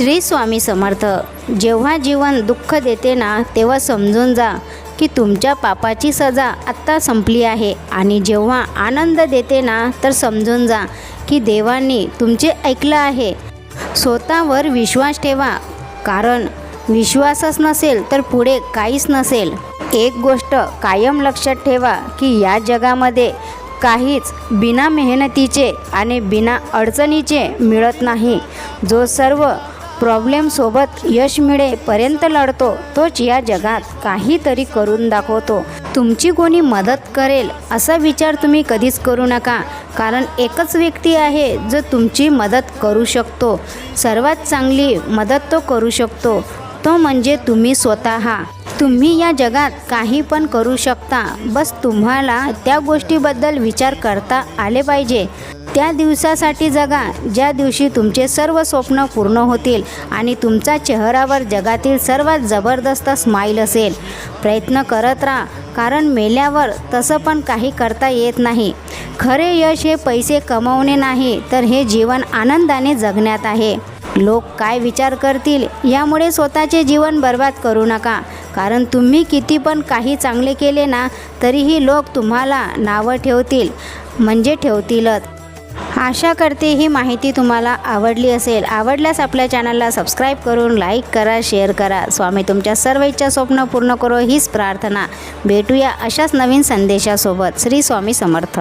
श्री स्वामी समर्थ जेव्हा जीवन दुःख देते ना तेव्हा समजून जा की तुमच्या पापाची सजा आत्ता संपली आहे आणि जेव्हा आनंद देते ना तर समजून जा की देवांनी तुमचे ऐकलं आहे. स्वतःवर विश्वास ठेवा कारण विश्वासच नसेल तर पुढे काहीच नसेल. एक गोष्ट कायम लक्षात ठेवा की या जगामध्ये काहीच बिना मेहनतीचे आणि बिना अडचणीचे मिळत नाही. जो सर्व प्रॉब्लेमसोबत यश मिळेपर्यंत लढतो तोच या जगात काहीतरी करून दाखवतो. तुमची कोणी मदत करेल असा विचार तुम्ही कधीच करू नका. कारण एकच व्यक्ती आहे जो तुमची मदत करू शकतो. सर्वात चांगली मदत तो करू शकतो. तो म्हणजे तुम्ही स्वतः. तुम्ही या जगात काही पण करू शकता बस तुम्हाला त्या गोष्टीबद्दल विचार करता आले पाहिजे. त्या दिवसासाठी जगा. ज्या दिवशी तुमचे सर्व स्वप्न पूर्ण होतील आणि तुमचा चेहऱ्यावर जगातील सर्वात जबरदस्त स्माईल असेल. प्रयत्न करत राहा कारण मेल्यावर तसं पण काही करता येत नाही. खरे यश हे पैसे कमवणे नाही तर हे जीवन आनंदाने जगण्यात आहे. लोक काय विचार करतील यामुळे स्वतःचे जीवन बर्बाद करू नका. कारण तुम्ही किती पण काही चांगले केले ना तरीही लोक तुम्हाला नावं ठेवतील म्हणजे ठेवतीलच. आशा करते ही माहिती तुम्हाला आवडली असेल. आवडल्यास आपल्या चॅनलला सबस्क्राईब करून लाईक करा शेअर करा. स्वामी तुमच्या सर्व इच्छा स्वप्न पूर्ण करो हीच प्रार्थना. भेटूया अशाच नवीन संदेशासोबत. श्री स्वामी समर्थ.